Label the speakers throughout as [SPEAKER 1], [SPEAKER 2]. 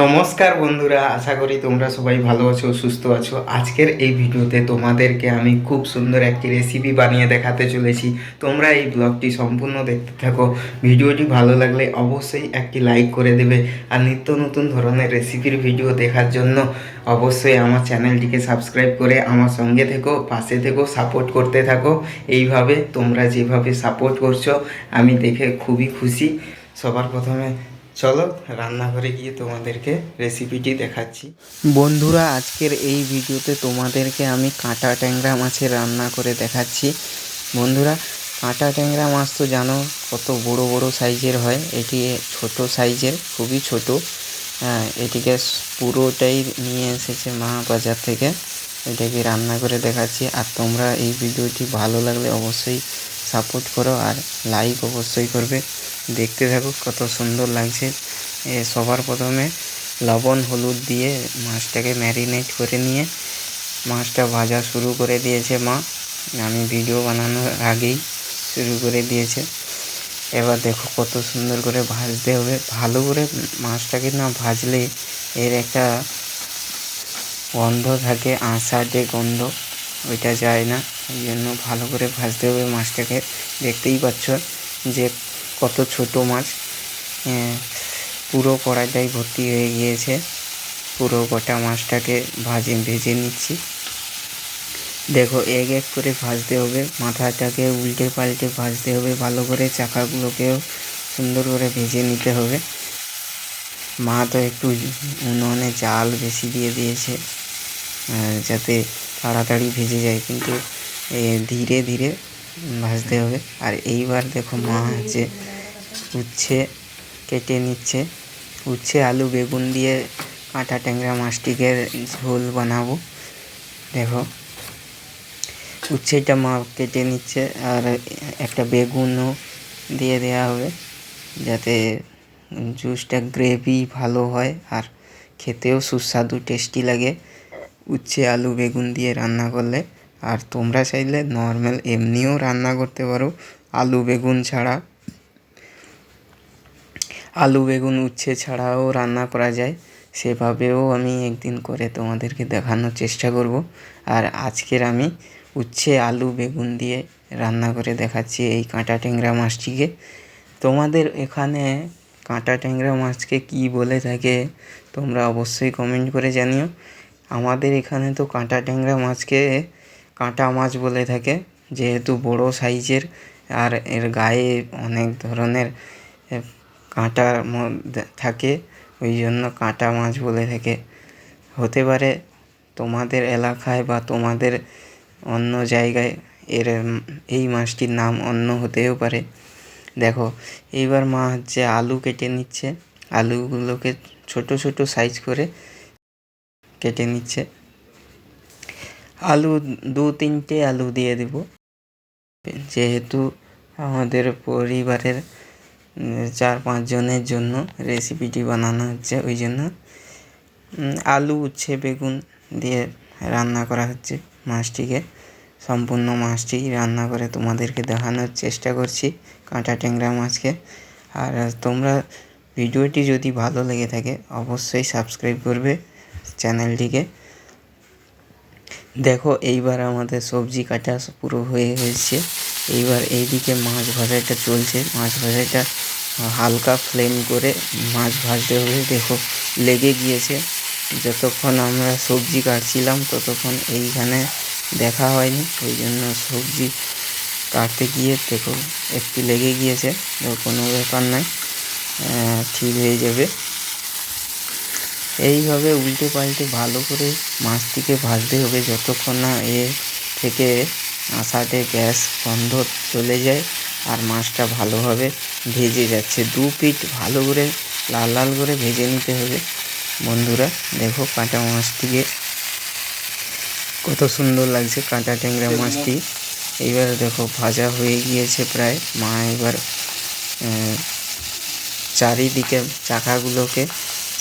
[SPEAKER 1] নমস্কার বন্ধুরা, আশা করি তোমরা সবাই ভালো আছো, সুস্থ আছো। আজকের এই ভিডিওতে তোমাদেরকে আমি খুব সুন্দর একটি রেসিপি বানিয়ে দেখাতে চলেছি। তোমরা এই ব্লগটি সম্পূর্ণ দেখতে থাকো। ভিডিওটি ভালো লাগলে অবশ্যই একটি লাইক করে দেবে। আর নিত্য নতুন ধরনের রেসিপির ভিডিও দেখার জন্য অবশ্যই আমার চ্যানেলটিকে সাবস্ক্রাইব করে আমার সঙ্গে থেকো, পাশে থেকো সাপোর্ট করতে থাকো। এইভাবে তোমরা যেভাবে সাপোর্ট করছ, আমি দেখে খুবই খুশি। সবার প্রথমে চলো রান্নাঘরে গিয়ে তোমাদেরকে রেসিপিটি দেখাচ্ছি। বন্ধুরা, আজকের এই ভিডিওতে তোমাদেরকে আমি কাঁটা ট্যাংরা মাছের রান্না করে দেখাচ্ছি। বন্ধুরা, কাঁটা ট্যাংরা মাছ তো জানো কত বড় বড় সাইজের হয়। এটি ছোট সাইজের, খুবই ছোট। হ্যাঁ এটিকে পুরোটাই নিয়ে এসেছে মা বাজার থেকে। এটাকে রান্না করে দেখাচ্ছি। আর তোমরা এই ভিডিওটি ভালো লাগলে অবশ্যই সাপোর্ট করো আর লাইক অবশ্যই করবে। দেখতে থাকো কত সুন্দর লাগছে। এ, সবার প্রথমে লবণ, হলুদ দিয়ে মাছটাকে ম্যারিনেট করে নিয়ে মাছটা ভাজা শুরু করে দিয়েছে মা। আমি ভিডিও বানানোর আগেই শুরু করে দিয়েছে। এবার দেখো কত সুন্দর করে ভাজতে হবে। ভালো করে মাছটাকে না ভাজলে এর একটা গন্ধ থাকে আষাঢ়ে গন্ধ। ওইটা যায় না। ওই জন্য ভালো করে ভাজতে হবে মাছটাকে। দেখতেই পাচ্ছ যে কত ছোট মাছ। পুরো কড়াইটাই ভর্তি হয়ে গিয়েছে। পুরো গোটা মাছটাকে ভাজে, ভেজে নিচ্ছি। দেখো, এক এক করে ভাজতে হবে। মাথাটাকে উল্টে পাল্টে ভাজতে হবে। ভালো করে চাকাগুলোকেও সুন্দর করে ভেজে নিতে হবে। মা তো একটু উনুনে জাল বেশি দিয়ে দিয়েছে যাতে তাড়াতাড়ি ভেজে যায়। কিন্তু ধীরে ধীরে ভাজতে হবে। আর এইবার দেখো মা হচ্ছে উচ্ছে কেটে নিচ্ছে। উচ্ছে, আলু, বেগুন দিয়ে কাঁটা ট্যাংরা, মাছটিকে ঝোল বানাবো। দেখো, উচ্ছেটা মা কেটে নিচ্ছে। আর একটা বেগুনও দিয়ে দেওয়া হবে যাতে জুসটা গ্রেভি ভালো হয় আর খেতেও সুস্বাদু, টেস্টি লাগে। উচ্ছে, আলু, বেগুন দিয়ে রান্না করলে। আর তোমরা চাইলে নর্মাল এমনিও রান্না করতে পারো। আলু বেগুন ছাড়া। আলু বেগুন উচ্ছে ছাড়াও রান্না করা যায়। সেভাবেও আমি একদিন করে তোমাদেরকে দেখানোর চেষ্টা করব। আর আজকের আমি উচ্ছে, আলু, বেগুন দিয়ে রান্না করে দেখাচ্ছি এই কাঁটা ট্যাংরা মাছটিকে। তোমাদের এখানে কাঁটা ট্যাংরা মাছকে কি বলে থাকে, তোমরা অবশ্যই কমেন্ট করে জানিও। আমাদের এখানে তো কাঁটা ট্যাংরা মাছকে কাঁটা মাছ বলে থাকে, যেহেতু বড় সাইজের, আর এর গায়ে অনেক ধরনের কাঁটার মধ্যে থাকে ওই জন্য কাঁটা মাছ বলে থাকে। হতে পারে তোমাদের এলাকায় বা তোমাদের অন্য জায়গায় এর, এই মাছটির নাম অন্য হতেও পারে। দেখো, এইবার মা হচ্ছে আলু কেটে নিচ্ছে, আলুগুলোকে ছোট ছোট সাইজ করে কেটে নিচ্ছে। আলু দু তিনটে আলু দিয়ে দেব। যেহেতু আমাদের পরিবারের চার পাঁচজনের জন্য রেসিপিটি বানানো হচ্ছে, ওই জন্য আলু, উচ্ছে, বেগুন দিয়ে রান্না করা হচ্ছে মাছটিকে। সম্পূর্ণ মাছটি রান্না করে তোমাদেরকে দেখানোর চেষ্টা করছি কাঁটা ট্যাংরা মাছকে। আর তোমরা ভিডিওটি যদি ভালো লেগে থাকে, অবশ্যই সাবস্ক্রাইব করবে চ্যানেলটিকে। দেখো, এইবার আমাদের সবজি কাটা পুরো হয়ে হয়েছে। এইবার এইদিকে মাছ ভাজাটা চলছে। মাছ ভাজাটা হালকা ফ্লেম করে মাছ ভাজতে হবে। দেখো, লেগে গিয়েছে। যতক্ষণ আমরা সবজি কাটছিলাম, ততক্ষণ এইখানে দেখা হয়নি। ওই জন্য সবজি কাটতে গিয়ে দেখো, একটু লেগে গিয়েছে। কোনো ব্যাপার নয় ঠিক হয়ে যাবে। এইভাবে উল্টে পাল্টে ভালো করে মাছটিকে ভাজতে হবে যতক্ষণ না এ থেকে আসাতে গ্যাস গন্ধ চলে যায় আর মাছটা ভালোভাবে ভেজে যাচ্ছে। দু পিঠ ভালো করে, লাল লাল করে ভেজে নিতে হবে। বন্ধুরা, দেখো কাঁটা মাছটিকে কত সুন্দর লাগছে কাঁটা ট্যাংরা মাছটি। এইবার দেখো ভাজা হয়ে গিয়েছে প্রায়। মা এবার চারিদিকে চাকাগুলোকে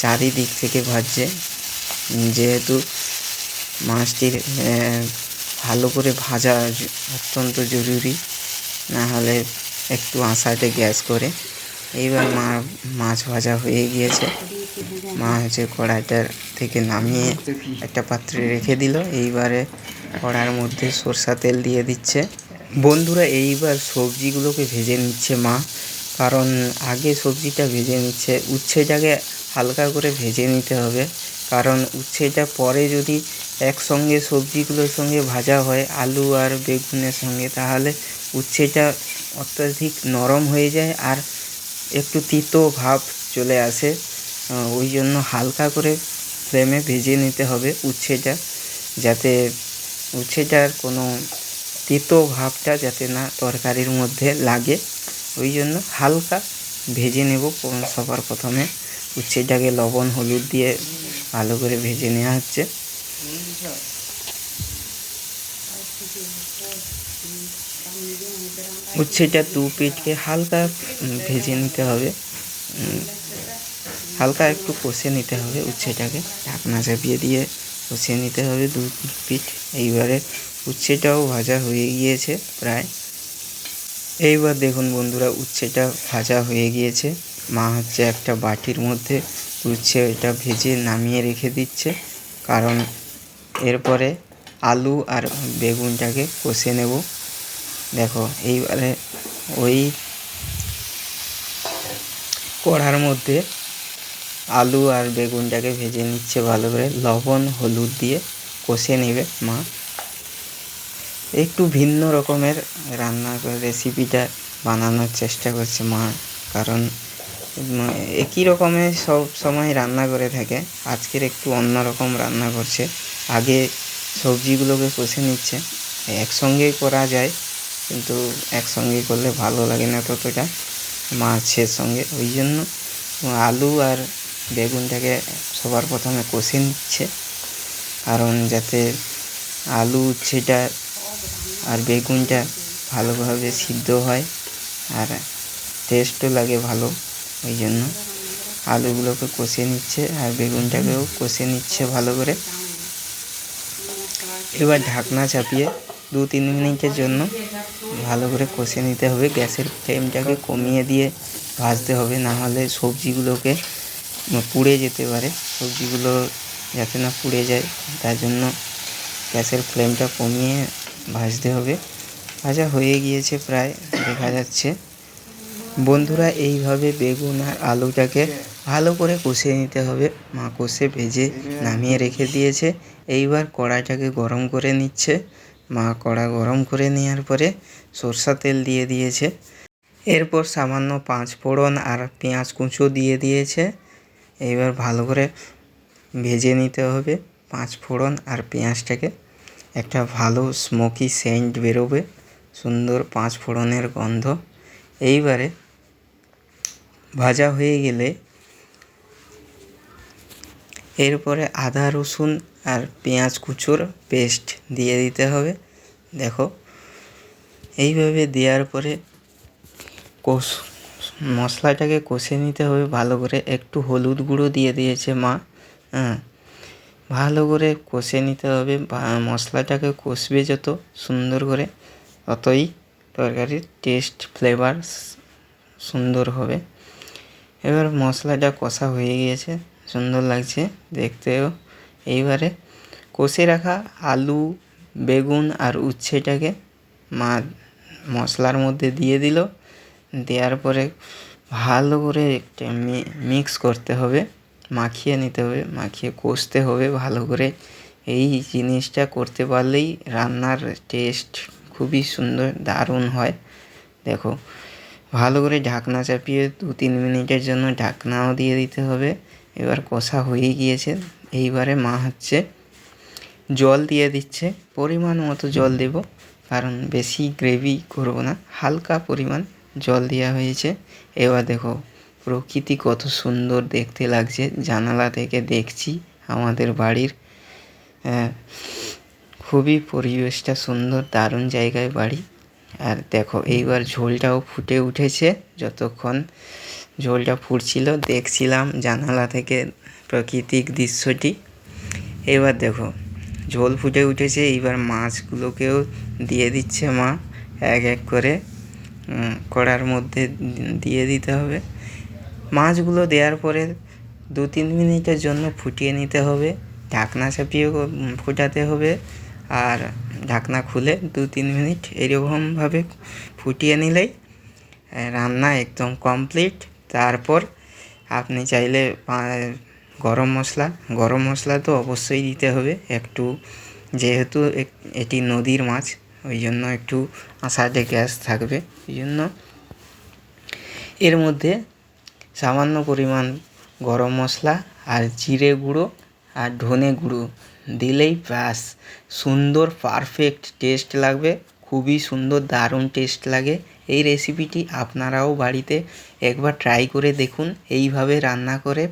[SPEAKER 1] চারিদিক থেকে ভাজছে। যেহেতু মাছটির ভালো করে ভাজা অত্যন্ত জরুরি না হলে একটু আঁশাটে গ্যাস করে। এইবার মা, মাছ ভাজা হয়ে গিয়েছে। মা হচ্ছে কড়াইটার থেকে নামিয়ে একটা পাত্রে রেখে দিল। এইবারে কড়ার মধ্যে সরষা তেল দিয়ে দিচ্ছে। বন্ধুরা, এইবার সবজিগুলোকে ভেজে নিচ্ছে মা। কারণ আগে সবজিটা ভেজে নিচ্ছে উচ্ছেটাকে হালকা করে ভেজে নিতে হবে। কারণ উচ্ছেটা পরে যদি একসঙ্গে সবজিগুলোর সঙ্গে ভাজা হয়, আলু আর বেগুনের সঙ্গে, তাহলে উচ্ছেটা অত্যাধিক নরম হয়ে যায় আর একটু তিতো ভাব চলে আসে। ওই জন্য হালকা করে ফ্লেমে ভেজে নিতে হবে উচ্ছেটা যাতে উচ্ছেটার কোনো তিতো ভাবটা যাতে না তরকারির মধ্যে লাগে। ওই জন্য হালকা ভেজে নেব সবার প্রথমে। উচ্ছেটাকে লবণ, হলুদ দিয়ে ভালো করে ভেজে নেওয়া হচ্ছে। উচ্ছেটা দু পিঠকে হালকা ভেজে নিতে হবে। হালকা একটু কষে নিতে হবে উচ্ছেটাকে। ঢাকনা চাপিয়ে দিয়ে কষিয়ে নিতে হবে দু পিঠ। এইবারে উচ্ছেটাও ভাজা হয়ে গিয়েছে প্রায়। এইবার দেখুন বন্ধুরা, উচ্ছেটা ভাজা হয়ে গিয়েছে। মা হচ্ছে একটা বাটির মধ্যে উচ্ছে এটা ভেজে নামিয়ে রেখে দিচ্ছে। কারণ এরপরে আলু আর বেগুনটাকে কষে নেব। দেখো, এইবারে ওই কড়ার মধ্যে আলু আর বেগুনটাকে ভেজে নিচ্ছে ভালো করে। লবণ, হলুদ দিয়ে কষে নেবে মা। একটু ভিন্ন রকমের রান্না করে রেসিপিটা বানানোর চেষ্টা করছে মা, কারণ একই রকমের সব সময় রান্না করে থাকে। আজকের একটু অন্য রকম রান্না করছে। আগে সবজিগুলোকে কষে নিচ্ছে। একসঙ্গেই করা যায়, কিন্তু একসঙ্গে করলে ভালো লাগে না ততটা। মাছের সঙ্গে। ওই জন্য আলু আর বেগুনটাকে সবার প্রথমে কষে নিচ্ছে। কারণ যাতে আলু উচ্ছেটা আর বেগুনটা ভালোভাবে সিদ্ধ হয় আর টেস্টও লাগে ভালো। ওই জন্য আলুগুলোকে কষে নিচ্ছে আর বেগুনটাকেও কষে নিচ্ছে ভালো করে। এবার ঢাকনা চাপিয়ে দু তিন মিনিটের জন্য ভালো করে কষে নিতে হবে। গ্যাসের ফ্লেমটাকে কমিয়ে দিয়ে ভাজতে হবে, না হলে সবজিগুলোকে পুড়ে যেতে পারে। সবজিগুলো যাতে না পুড়ে যায়, তার জন্য গ্যাসের ফ্লেমটা কমিয়ে ভাজতে হবে। ভাজা হয়ে গিয়েছে প্রায়, দেখা যাচ্ছে। বন্ধুরা, এইভাবে বেগুন আর আলুটাকে ভালো করে কষে নিতে হবে। মা কষে ভেজে নামিয়ে রেখে দিয়েছে। এইবার কড়াইটাকে গরম করে নিচ্ছে। মা কড়া গরম করে নেওয়ার পরে সরষা তেল দিয়ে দিয়েছে। এরপর সামান্য পাঁচ ফোড়ন আর পেঁয়াজ কুচো দিয়ে দিয়েছে। এইবার ভালো করে ভেজে নিতে হবে পাঁচ ফোড়ন আর পেঁয়াজটাকে। একটা ভালো স্মোকি সেন্ট বেরোবে। সুন্দর পাঁচ ফোড়নের গন্ধ। এইবারে ভাজা হয়ে গেলে এরপরে আদা, রসুন আর পেঁয়াজ কুচোর পেস্ট দিয়ে দিতে হবে। দেখো, এইভাবে দেওয়ার পরে কষ, মশলাটাকে কষে নিতে হবে ভালো করে। একটু হলুদ গুঁড়ো দিয়ে দিয়েছে মা। হ্যাঁ ভালো করে কষে নিতে হবে। মশলাটাকে কষবে যত সুন্দর করে, ততই তরকারির টেস্ট ফ্লেভার সুন্দর হবে। এবার মশলাটা কষা হয়ে গিয়েছে, সুন্দর লাগছে দেখতেও। এইবারে কষে রাখা আলু, বেগুন আর উচ্ছেটাকে মা মশলার মধ্যে দিয়ে দিল। দেওয়ার পরে ভালো করে একটা মিক্স করতে হবে, মাখিয়ে নিতে হবে, মাখিয়ে কষতে হবে ভালো করে। এই জিনিসটা করতে পারলেই রান্নার টেস্ট খুবই সুন্দর, দারুণ হয়। দেখো ভালো করে ঢাকনা চাপিয়ে দু তিন মিনিটের জন্য ঢাকনাও দিয়ে দিতে হবে। এবার কষা হয়ে গিয়েছে। এইবারে মা হচ্ছে জল দিয়ে দিচ্ছে। পরিমাণ মতো জল দেব, কারণ বেশি গ্রেভি করব না। হালকা পরিমাণ জল দেওয়া হয়েছে। এবার দেখো, প্রকৃতি কত সুন্দর দেখতে লাগছে। জানালা থেকে দেখছি আমাদের বাড়ির হ্যাঁ খুবই পরিবেশটা সুন্দর, দারুণ জায়গায় বাড়ি। আর দেখো, এইবার ঝোলটাও ফুটে উঠেছে। যতক্ষণ ঝোলটা ফুটছিল, দেখছিলাম জানালা থেকে প্রাকৃতিক দৃশ্যটি। এবার দেখো, ঝোল ফুটে উঠেছে, এইবার মাছগুলোকেও দিয়ে দিচ্ছে মা। এক এক করে কড়ার মধ্যে দিয়ে দিতে হবে। মাছগুলো দেওয়ার পরে দু তিন মিনিটের জন্য ফুটিয়ে নিতে হবে। ঢাকনা চাপিয়ে ফুটাতে হবে। আর ঢাকনা খুলে দু তিন মিনিট এরকমভাবে ফুটিয়ে নিলেই রান্না একদম কমপ্লিট তারপর আপনি চাইলে গরম মশলা গরম মশলা তো অবশ্যই দিতে হবে। একটু যেহেতু এটি নদীর মাছ, ওই জন্য একটু আষাঢ়ে গ্যাস থাকবে। ওই জন্য এর মধ্যে সামান্য পরিমাণ গরম মশলা আর জিরে গুঁড়ো আর ধনে গুঁড়ো দিলেই ব্যাস। সুন্দর পারফেক্ট টেস্ট লাগবে। খুবই সুন্দর, দারুণ টেস্ট লাগে। এই রেসিপিটি আপনারাও বাড়িতে একবার ট্রাই করে দেখুন। এইভাবে রান্না করে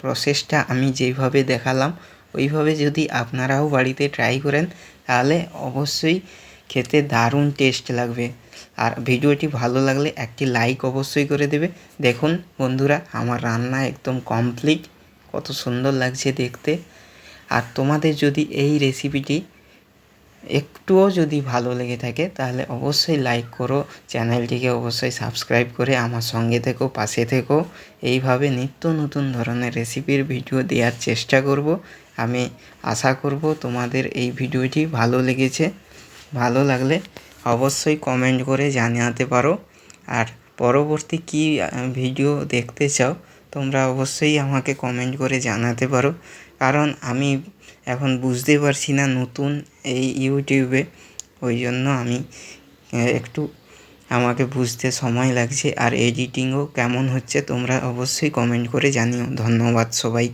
[SPEAKER 1] প্রসেসটা আমি যেইভাবে দেখালাম, ওইভাবে যদি আপনারাও বাড়িতে ট্রাই করেন, তাহলে অবশ্যই খেতে দারুণ টেস্ট লাগবে। আর ভিডিওটি ভালো লাগলে একটি লাইক অবশ্যই করে দেবে। দেখুন বন্ধুরা, আমার রান্না একদম কমপ্লিট কত সুন্দর লাগছে দেখতে। আর তোমাদের যদি এই রেসিপিটি একটুও যদি ভালো লেগে থাকে, তাহলে অবশ্যই লাইক করো চ্যানেলটিকে অবশ্যই সাবস্ক্রাইব করে আমার সঙ্গে থেকো, পাশে থেকো। এইভাবে নিত্য নতুন ধরনের রেসিপির ভিডিও দেওয়ার চেষ্টা করব। আমি আশা করব তোমাদের এই ভিডিওটি ভালো লেগেছে। ভালো লাগলে অবশ্যই কমেন্ট করে জানাতে পারো। আর পরবর্তী কী ভিডিও দেখতে চাও, তোমরা অবশ্যই আমাকে কমেন্ট করে জানাতে পারো। কারণ আমি এখন বুঝতে পারছি না নতুন এই ইউটিউবে। ওই জন্য আমি একটু আমাকে বুঝতে সময় লাগছে। আর এডিটিংও কেমন হচ্ছে তোমরা অবশ্যই কমেন্ট করে জানিও। ধন্যবাদ সবাইকে।